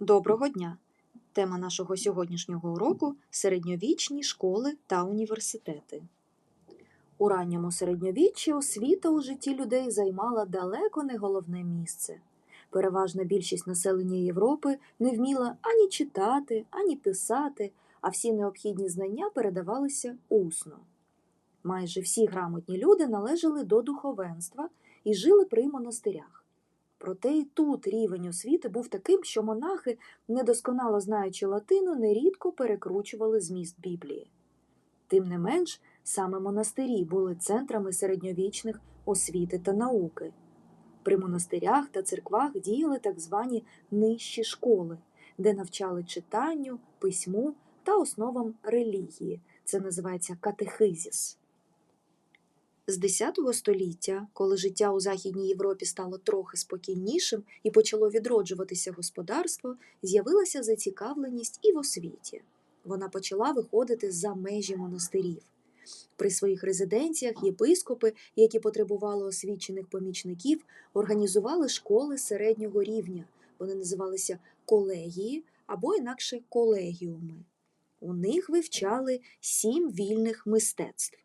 Доброго дня! Тема нашого сьогоднішнього уроку середньовічні школи та університети. У ранньому середньовіччі освіта у житті людей займала далеко не головне місце. Переважна більшість населення Європи не вміла ані читати, ані писати, а всі необхідні знання передавалися усно. Майже всі грамотні люди належали до духовенства і жили при монастирях. Проте і тут рівень освіти був таким, що монахи, недосконало знаючи латину, нерідко перекручували зміст Біблії. Тим не менш, саме монастирі були центрами середньовічних освіти та науки. При монастирях та церквах діяли так звані нижчі школи, де навчали читанню, письму та основам релігії. Це називається катехизіс. З X століття, коли життя у Західній Європі стало трохи спокійнішим і почало відроджуватися господарство, з'явилася зацікавленість і в освіті. Вона почала виходити за межі монастирів. При своїх резиденціях єпископи, які потребували освічених помічників, організували школи середнього рівня. Вони називалися колегії або інакше колегіуми. У них вивчали сім вільних мистецтв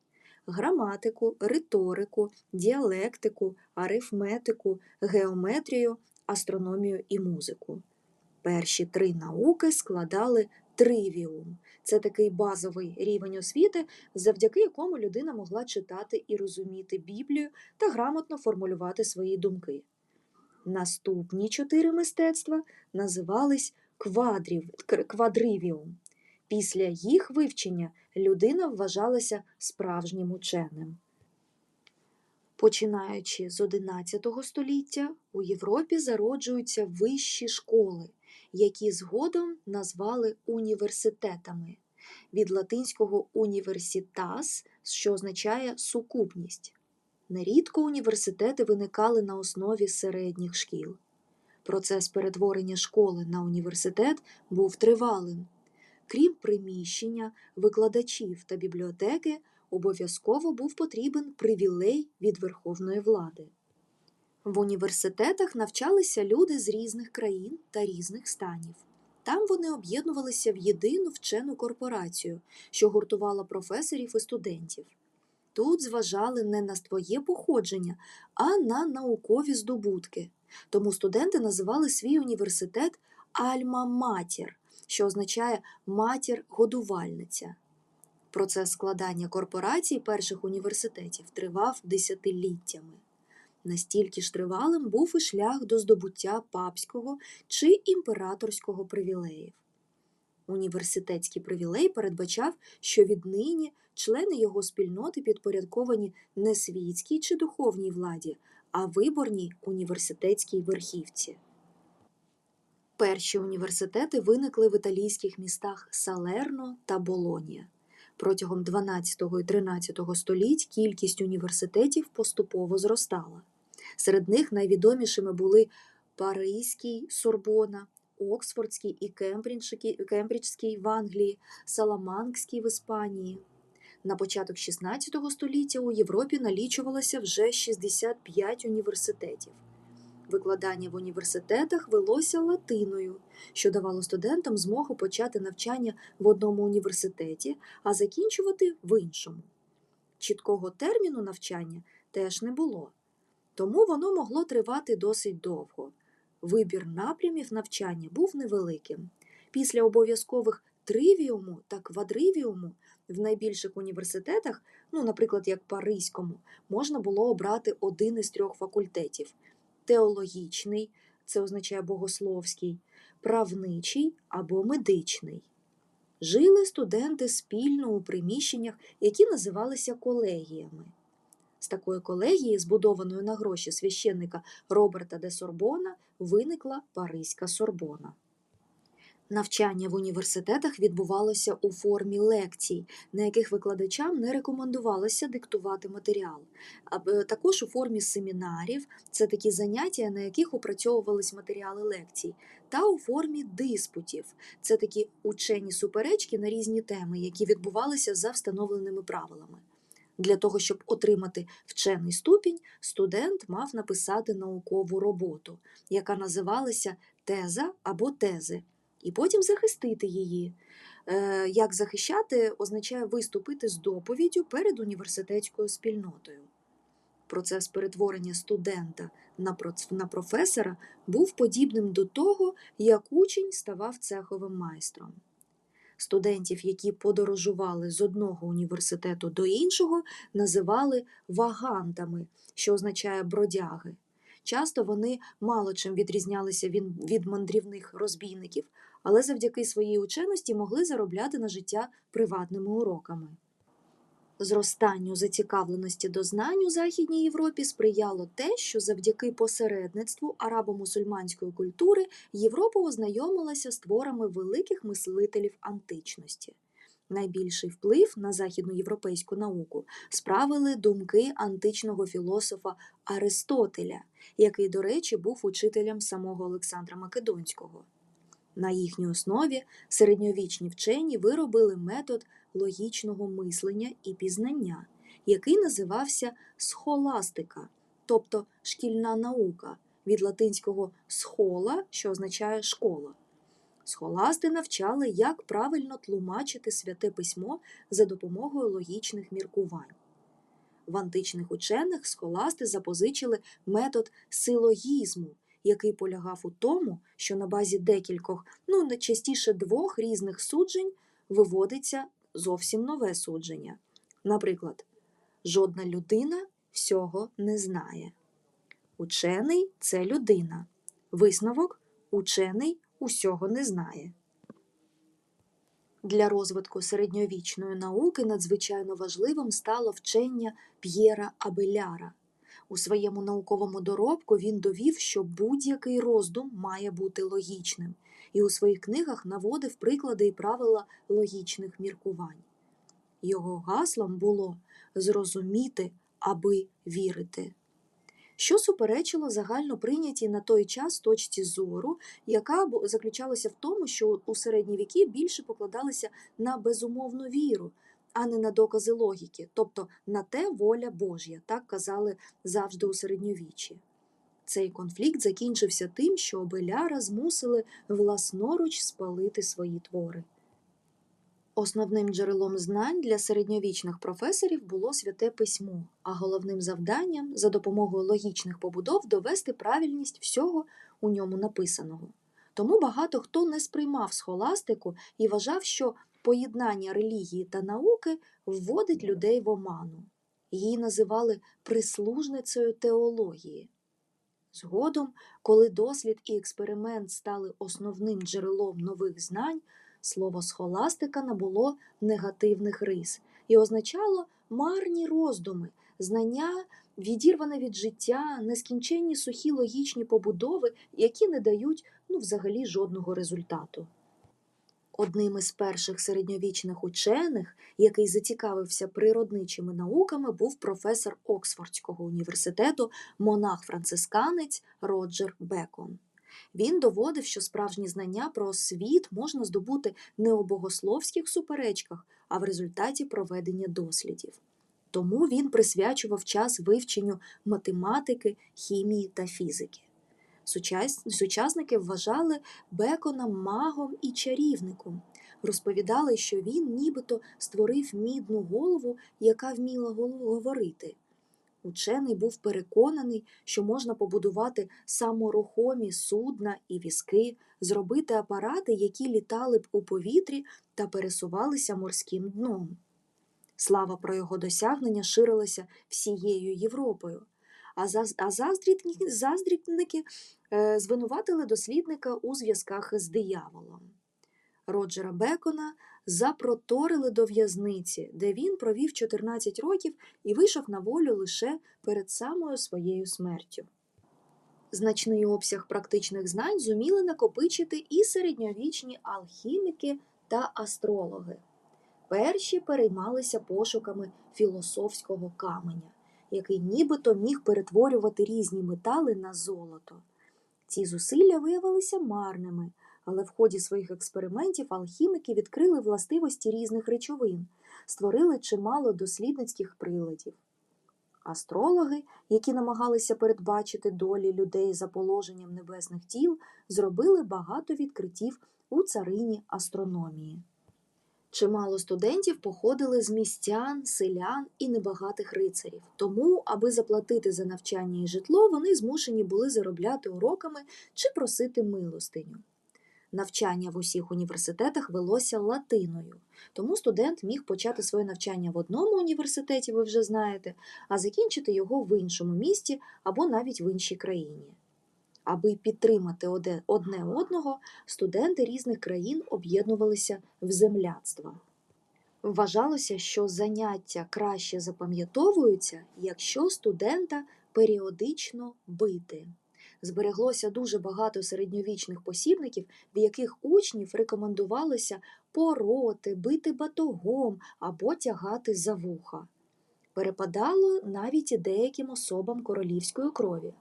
граматику, риторику, діалектику, арифметику, геометрію, астрономію і музику. Перші три науки складали тривіум. Це такий базовий рівень освіти, завдяки якому людина могла читати і розуміти Біблію та грамотно формулювати свої думки. Наступні чотири мистецтва називались квадрів, квадривіум. Після їх вивчення людина вважалася справжнім ученим. Починаючи з XI століття, у Європі зароджуються вищі школи, які згодом назвали університетами від латинського університас, що означає сукупність. Нерідко університети виникали на основі середніх шкіл. Процес перетворення школи на університет був тривалим. Крім приміщення, викладачів та бібліотеки, обов'язково був потрібен привілей від верховної влади. В університетах навчалися люди з різних країн та різних станів. Там вони об'єднувалися в єдину вчену корпорацію, що гуртувала професорів і студентів. Тут зважали не на своє походження, а на наукові здобутки. Тому студенти називали свій університет Альма-Матір, що означає матір-годувальниця. Процес складання корпорацій перших університетів тривав десятиліттями. Настільки ж тривалим був і шлях до здобуття папського чи імператорського привілеїв. Університетський привілей передбачав, що віднині члени його спільноти підпорядковані не світській чи духовній владі, а виборній університетській верхівці. Перші університети виникли в італійських містах Салерно та Болонія. Протягом 12 і 13 століть кількість університетів поступово зростала. Серед них найвідомішими були Паризький Сорбона, Оксфордський і Кембриджський в Англії, Саламанкський в Іспанії. На початок 16 століття у Європі налічувалося вже 65 університетів. Викладання в університетах велося латиною, що давало студентам змогу почати навчання в одному університеті, а закінчувати в іншому. Чіткого терміну навчання теж не було, тому воно могло тривати досить довго. Вибір напрямів навчання був невеликим. Після обов'язкових тривіуму та квадривіуму в найбільших університетах, ну, наприклад, як Паризькому, можна було обрати один із трьох факультетів теологічний, це означає богословський, правничий або медичний. Жили студенти спільно у приміщеннях, які називалися колегіями. З такої колегії, збудованої на гроші священника Роберта де Сорбона, виникла Паризька Сорбона. Навчання в університетах відбувалося у формі лекцій, на яких викладачам не рекомендувалося диктувати матеріал, а також у формі семінарів, це такі заняття, на яких опрацьовувались матеріали лекцій, та у формі диспутів, це такі учені суперечки на різні теми, які відбувалися за встановленими правилами. Для того, щоб отримати вчений ступінь, студент мав написати наукову роботу, яка називалася теза або тези, і потім захистити її. Е, Як захищати означає виступити з доповіддю перед університетською спільнотою. Процес перетворення студента на професора був подібним до того, як учень ставав цеховим майстром. Студентів, які подорожували з одного університету до іншого, називали вагантами, що означає бродяги. Часто вони мало чим відрізнялися від, від мандрівних розбійників, але завдяки своїй ученості могли заробляти на життя приватними уроками. Зростанню зацікавленості до знань у Західній Європі сприяло те, що завдяки посередництву арабо-мусульманської культури Європа ознайомилася з творами великих мислителів античності. Найбільший вплив на західноєвропейську науку справили думки античного філософа Аристотеля, який, до речі, був учителем самого Олександра Македонського. На їхній основі середньовічні вчені виробили метод логічного мислення і пізнання, який називався схоластика, тобто шкільна наука від латинського схола, що означає школа. Схоласти навчали, як правильно тлумачити святе письмо за допомогою логічних міркувань. В античних учених схоласти запозичили метод силогізму, який полягав у тому, що на базі декількох, ну найчастіше двох різних суджень виводиться зовсім нове судження. Наприклад, жодна людина всього не знає. Учений це людина. Висновок учений усього не знає. Для розвитку середньовічної науки надзвичайно важливим стало вчення П'єра Абеляра. У своєму науковому доробку він довів, що будь-який роздум має бути логічним, і у своїх книгах наводив приклади і правила логічних міркувань. Його гаслом було зрозуміти, аби вірити, що суперечило загально прийнятій на той час точці зору, яка заключалася в тому, що у середні віки більше покладалися на безумовну віру, а не на докази логіки, тобто на те воля Божя, так казали завжди у середньовіччі. Цей конфлікт закінчився тим, що обеляра змусили власноруч спалити свої твори. Основним джерелом знань для середньовічних професорів було святе письмо, а головним завданням за допомогою логічних побудов довести правильність всього у ньому написаного. Тому багато хто не сприймав схоластику і вважав, що поєднання релігії та науки вводить людей в оману. Її називали прислужницею теології. Згодом, коли дослід і експеримент стали основним джерелом нових знань, слово схоластика набуло негативних рис і означало марні роздуми, знання, відірване від життя, нескінченні сухі логічні побудови, які не дають ну, взагалі жодного результату. Одним із перших середньовічних учених, який зацікавився природничими науками, був професор Оксфордського університету, монах-францисканець Роджер Бекон. Він доводив, що справжні знання про світ можна здобути не у богословських суперечках, а в результаті проведення дослідів. Тому він присвячував час вивченню математики, хімії та фізики. Сучас- Сучасники вважали Бекона магом і чарівником. Розповідали, що він нібито створив мідну голову, яка вміла говорити. Учений був переконаний, що можна побудувати саморухомі судна і візки, зробити апарати, які літали б у повітрі та пересувалися морським дном. Слава про його досягнення ширилася всією Європою. А, заз- заздрітники, заздрітники е, звинуватили дослідника у зв'язках з дияволом. Роджера Бекона запроторили до в'язниці, де він провів 14 років і вийшов на волю лише перед самою своєю смертю. Значний обсяг практичних знань зуміли накопичити і середньовічні алхіміки та астрологи. Перші переймалися пошуками філософського каменя, який нібито міг перетворювати різні метали на золото. Ці зусилля виявилися марними, Але в ході своїх експериментів алхіміки відкрили властивості різних речовин, створили чимало дослідницьких приладів. Астрологи, які намагалися передбачити долі людей за положенням небесних тіл, зробили багато відкриттів у царині астрономії. Чимало студентів походили з містян, селян і небагатих рицарів. Тому, аби заплатити за навчання і житло, вони змушені були заробляти уроками чи просити милостиню. Навчання в усіх університетах велося латиною, тому студент міг почати своє навчання в одному університеті, ви вже знаєте, а закінчити його в іншому місті або навіть в іншій країні. Аби підтримати одне одного, студенти різних країн об'єднувалися в земляцтва. Вважалося, що заняття краще запам'ятовуються, якщо студента періодично бити. Збереглося дуже багато середньовічних посібників, в яких учнів рекомендувалося пороти, бити батогом або тягати за вуха. Перепадало навіть і деяким особам королівської крові.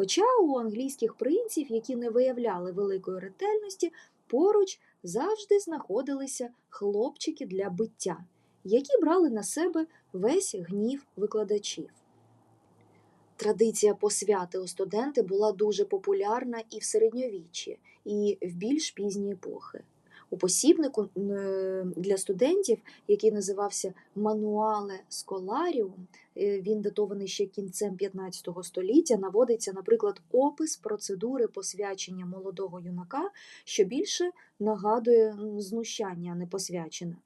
Хоча у англійських принців, які не виявляли великої ретельності, поруч завжди знаходилися хлопчики для биття, які брали на себе весь гнів викладачів. Традиція посвяти у студенти була дуже популярна і в середньовіччі, і в більш пізні епохи. У посібнику е, для студентів, який називався Мануале Сколаріум, е, він датований ще кінцем 15 століття, наводиться, наприклад, опис процедури посвячення молодого юнака, що більше нагадує знущання, а не посвячене.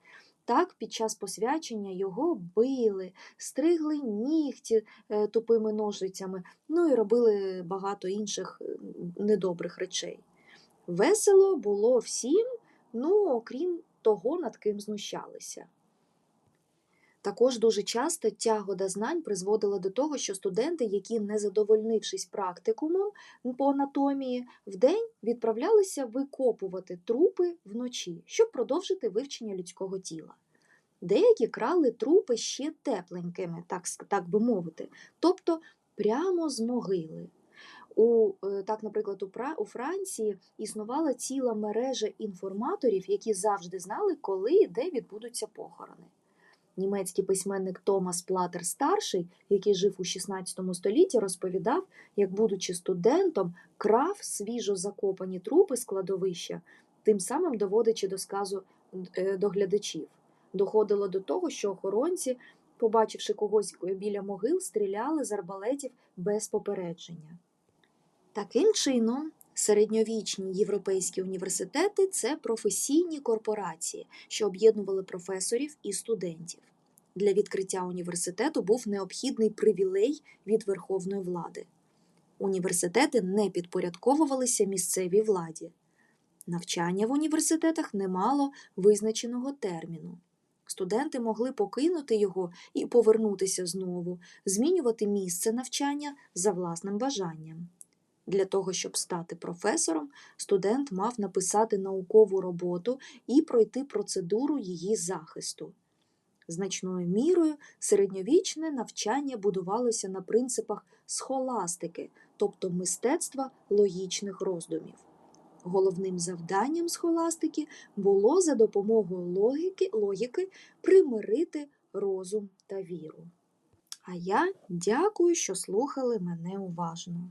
Так, під час посвячення його били, стригли нігті е, тупими ножицями, ну і робили багато інших недобрих речей. Весело було всім, ну окрім того, над ким знущалися. Також дуже часто тяга до знань призводила до того, що студенти, які, не задовольнившись практикумом по анатомії, вдень відправлялися викопувати трупи вночі, щоб продовжити вивчення людського тіла. Деякі крали трупи ще тепленькими, так, так би мовити, тобто прямо з могили. У, е, так, наприклад, у, у Франції існувала ціла мережа інформаторів, які завжди знали, коли і де відбудуться похорони. Німецький письменник Томас Платер старший, який жив у 16 столітті, розповідав, як, будучи студентом, крав свіжо закопані трупи з кладовища, тим самим доводячи до сказу е, до глядачів. Доходило до того, що охоронці, побачивши когось біля могил, стріляли з арбалетів без попередження. Таким чином, середньовічні європейські університети це професійні корпорації, що об'єднували професорів і студентів. Для відкриття університету був необхідний привілей від верховної влади. Університети не підпорядковувалися місцевій владі. Навчання в університетах не мало визначеного терміну. Студенти могли покинути його і повернутися знову, змінювати місце навчання за власним бажанням. Для того, щоб стати професором, студент мав написати наукову роботу і пройти процедуру її захисту. Значною мірою середньовічне навчання будувалося на принципах схоластики, тобто мистецтва логічних роздумів. Головним завданням схоластики було за допомогою логіки, логіки примирити розум та віру. А я дякую, що слухали мене уважно.